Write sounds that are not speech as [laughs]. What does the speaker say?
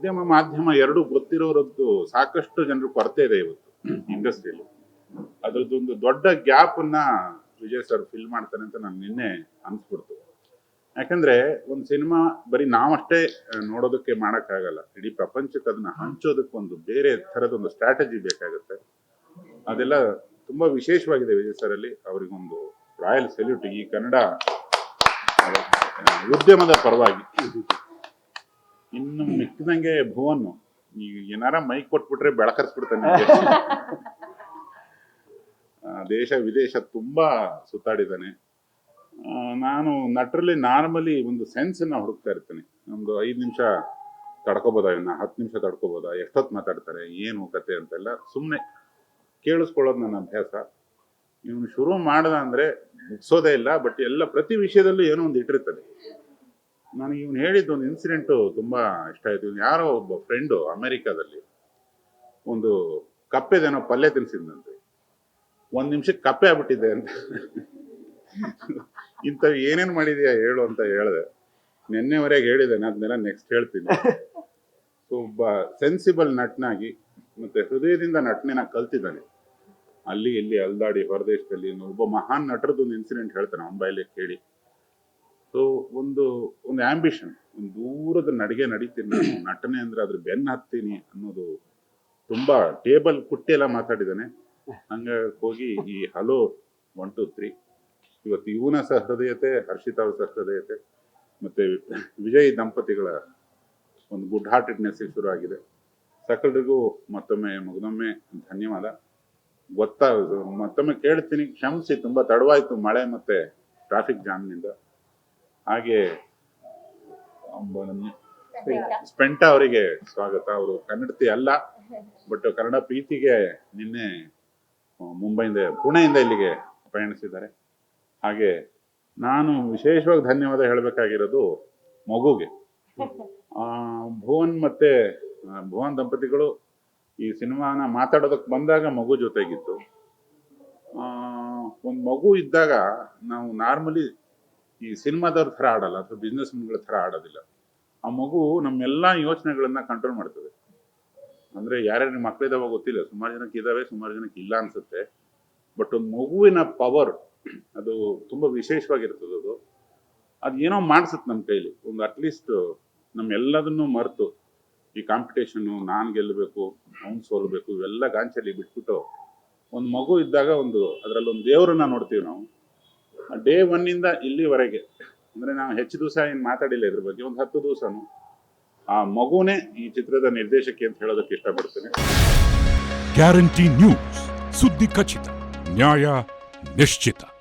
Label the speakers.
Speaker 1: ಉದ್ಯಮ ಮಾಧ್ಯಮ ಎರಡು ಗೊತ್ತಿರೋರದ್ದು ಸಾಕಷ್ಟು ಜನರು ಕೊರತೆ ಇದೆ ಇವತ್ತು ಇಂಡಸ್ಟ್ರಿಯಲ್ಲಿ. ಅದ್ರದ್ದೊಂದು ದೊಡ್ಡ ಗ್ಯಾಪ್ ಅನ್ನ ವಿಜಯ್ ಸರ್ ಫಿಲ್ ಮಾಡ್ತಾನೆ ಅಂತ ನಾನು ನಿನ್ನೆ ಅನ್ಸ್ಬಿಡ್ತು. ಯಾಕಂದ್ರೆ ಒಂದು ಸಿನಿಮಾ ಬರೀ ನಾವಷ್ಟೇ ನೋಡೋದಕ್ಕೆ ಮಾಡೋಕ್ಕಾಗಲ್ಲ. ಇಡೀ ಪ್ರಪಂಚಕ್ಕೆ ಅದನ್ನ ಹಂಚೋದಕ್ಕೆ ಒಂದು ಬೇರೆ ಥರದೊಂದು ಸ್ಟ್ರಾಟಜಿ ಬೇಕಾಗುತ್ತೆ. ಅದೆಲ್ಲ ತುಂಬಾ ವಿಶೇಷವಾಗಿದೆ ವಿಜಯ್ ಸರ್ ಅಲ್ಲಿ. ಅವರಿಗೊಂದು ರಾಯಲ್ ಸೆಲ್ಯೂಟ್ ಈ ಕನ್ನಡ ಉದ್ಯಮದ ಪರವಾಗಿ. ಇನ್ನು ಮಿಕ್ಕಿದಂಗೆ ಭುವನ್ ಈಗ ಏನಾರ ಮೈಕ್ ಕೊಟ್ಬಿಟ್ರೆ ಬೆಳಕರಿಸ್ಬಿಡ್ತಾನೆ [laughs] ದೇಶ ವಿದೇಶ ತುಂಬಾ ಸುತ್ತಾಡಿದ್ದಾನೆ. ಆ, ನಾನು ನಟರಲ್ಲಿ ನಾರ್ಮಲಿ ಒಂದು ಸೆನ್ಸ್ ಅನ್ನ ಹುಡುಕ್ತಾ ಇರ್ತೇನೆ. ಒಂದು ಐದು ನಿಮಿಷ ತಡ್ಕೋಬೋದಾ ಇನ್ನ ಹತ್ತು ನಿಮಿಷ ತಡ್ಕೋಬೋದಾ? ಎಷ್ಟೊತ್ತು ಮಾತಾಡ್ತಾರೆ? ಏನು ಕತೆ ಅಂತೆಲ್ಲ ಸುಮ್ಮನೆ ಕೇಳಿಸ್ಕೊಳ್ಳೋದು ನನ್ನ ಅಭ್ಯಾಸ. ಇವನು ಶುರು ಮಾಡ್ದ ಅಂದ್ರೆ ಮುಗಿಸೋದೇ ಇಲ್ಲ ಬಟ್ ಎಲ್ಲ ಪ್ರತಿ ವಿಷಯದಲ್ಲೂ ಏನೋ ಒಂದು ಇಟ್ಟಿರ್ತಾನೆ ನನಗೆ ಇವನು ಹೇಳಿದ್ದು ಒಂದು ಇನ್ಸಿಡೆಂಟು ತುಂಬಾ ಇಷ್ಟ ಆಯ್ತು. ಇವನು ಯಾರೋ ಒಬ್ಬ ಫ್ರೆಂಡು ಅಮೆರಿಕಾದಲ್ಲಿ ಒಂದು ಕಪ್ಪೆದೇನೋ ಪಲ್ಯ ತಿನ್ಸಿದ್ನಂತೆ. ಒಂದು ನಿಮಿಷಕ್ಕೆ ಕಪ್ಪೆ ಆಗ್ಬಿಟ್ಟಿದ್ದೆ ಅಂತ. ಇಂಥವು ಏನೇನ್ ಮಾಡಿದೀಯಾ ಹೇಳು ಅಂತ ಹೇಳಿದೆ. ನಿನ್ನೆವರೆಗೆ ಹೇಳಿದೆ, ನಾನು ಅದನ್ನೆಲ್ಲ ನೆಕ್ಸ್ಟ್ ಹೇಳ್ತೀನಿ. ಸೊ ಒಬ್ಬ ಸೆನ್ಸಿಬಲ್ ನಟನಾಗಿ, ಮತ್ತೆ ಹೃದಯದಿಂದ ನಟನೆನ ಕಲ್ತಿದ್ದಾನೆ. ಅಲ್ಲಿ, ಇಲ್ಲಿ, ಅಲ್ದಾಡಿ ಹೊರದೇಶದಲ್ಲಿ, ಒಬ್ಬ ಮಹಾನ್ ನಟರದ್ದು ಒಂದು ಇನ್ಸಿಡೆಂಟ್ ಹೇಳ್ತಾನೆ ಅವನ ಕೇಳಿ. ಸೊ ಒಂದು ಒಂದು ಆಂಬಿಷನ್ ಒಂದು ದೂರದ ನಡಿಗೆ ನಡೀತೀನಿ ನಾನು. ನಟನೆ ಅಂದ್ರೆ ಅದ್ರ ಬೆನ್ನ ಹತ್ತೀನಿ ಅನ್ನೋದು ತುಂಬಾ ಟೇಬಲ್ ಕುಟ್ಟಿ ಎಲ್ಲ ಮಾತಾಡಿದ್ದಾನೆ. ಹಂಗಾಗಿ ಹೋಗಿ ಈ ಹಲೋ ಒನ್ ಟು ತ್ರೀ ಇವತ್ತು ಇವನ ಸಹೃದಯತೆ ಹರ್ಷಿತಾ ಸಹೃದಯತೆ ಮತ್ತೆ ವಿಜಯ್ ದಂಪತಿಗಳ ಒಂದು ಗುಡ್ ಹಾರ್ಟೆಡ್ನೆಸ್ ಶುರು ಆಗಿದೆ. ಸಕಲರಿಗೂ ಮತ್ತೊಮ್ಮೆ ಮಗನೊಮ್ಮೆ ಧನ್ಯವಾದ. ಗೊತ್ತಾ ಮತ್ತೊಮ್ಮೆ ಕೇಳ್ತೀನಿ. ಕ್ಷಮಿಸಿ, ತುಂಬಾ ತಡವಾಯ್ತು ಮಳೆ ಮತ್ತೆ ಟ್ರಾಫಿಕ್ ಜಾಮ್ನಿಂದ ಹಾಗೆ ಸ್ಪೆಂಟ ಅವರಿಗೆ ಸ್ವಾಗತ. ಅವರು ಕನ್ನಡತಿ ಅಲ್ಲ ಬಟ್ ಕನ್ನಡ ಪ್ರೀತಿಗೆ ನಿನ್ನೆ ಆ, ಮುಂಬೈಯಿಂದ ಪುಣೆಯಿಂದ ಇಲ್ಲಿಗೆ ಪ್ರಯಾಣಿಸಿದ್ದಾರೆ. ಹಾಗೆ ನಾನು ವಿಶೇಷವಾಗಿ ಧನ್ಯವಾದ ಹೇಳಬೇಕಾಗಿರೋದು ಮಗುಗೆ. ಆ, ಭುವನ್ ಮತ್ತೆ ಆ, ಭುವನ್ ದಂಪತಿಗಳು ಈ ಸಿನಿಮಾನ ಮಾತಾಡೋದಕ್ಕೆ ಬಂದಾಗ ಮಗು ಜೊತೆಗಿತ್ತು ಒಂದು ಮಗು ಇದ್ದಾಗ ನಾವು ನಾರ್ಮಲಿ ಈ ಸಿನಿಮಾದವ್ರ ಥರ ಆಡಲ್ಲ, ಅಥವಾ ಬಿಸ್ನೆಸ್ಗಳ ಥರ ಆಡೋದಿಲ್ಲ. ಆ ಮಗು ನಮ್ಮೆಲ್ಲ ಯೋಚನೆಗಳನ್ನ ಕಂಟ್ರೋಲ್ ಮಾಡ್ತದೆ. ಅಂದ್ರೆ ಯಾರ್ಯಾರ ಮಕ್ಕಳಿದಾವ ಗೊತ್ತಿಲ್ಲ, ಸುಮಾರು ಜನಕ್ಕೆ ಇದಾವೆ, ಸುಮಾರು ಜನಕ್ಕೆ ಇಲ್ಲ ಅನ್ಸುತ್ತೆ. ಬಟ್ ಒಂದು ಮಗುವಿನ ಪವರ್ ಅದು ತುಂಬಾ ವಿಶೇಷವಾಗಿರ್ತದೆ ಅದು. ಅದು ಏನೋ ಮಾಡಿಸುತ್ತೆ ನಮ್ಮ ಕೈಲಿ. ಒಂದು ಅಟ್ಲೀಸ್ಟ್ ನಮ್ಮೆಲ್ಲದನ್ನು ಮರೆತು, ಈ ಕಾಂಪಿಟೇಷನ್ನು ನಾನು ಗೆಲ್ಲಬೇಕು ಅವ್ನು ಸೋಲ್ಬೇಕು, ಇವೆಲ್ಲ ಗಾಂಚಲ್ಲಿ ಬಿಟ್ಬಿಟ್ಟು, ಒಂದು ಮಗು ಇದ್ದಾಗ ಒಂದು ಅದರಲ್ಲಿ ಒಂದು ದೇವರನ್ನ ನೋಡ್ತೀವಿ ನಾವು. ಡೇ ಒನ್ನಿಂದ ಇಲ್ಲಿವರೆಗೆ, ಅಂದ್ರೆ ನಾವು ಹೆಚ್ಚು ದಿವಸ ಏನು ಮಾತಾಡಿಲ್ಲ ಇದ್ರ ಬಗ್ಗೆ, ಒಂದು ಹತ್ತು ದಿವಸನು, ಆ ಮಗುನೇ ಈ ಚಿತ್ರದ ನಿರ್ದೇಶಕಿ ಅಂತ ಹೇಳೋದಕ್ಕೆ ಇಷ್ಟಪಡ್ತೇನೆ.
Speaker 2: ಗ್ಯಾರಂಟಿ ನ್ಯೂಸ್ ಸುದ್ದಿ ಖಚಿತ, ನ್ಯಾಯ ನಿಶ್ಚಿತ.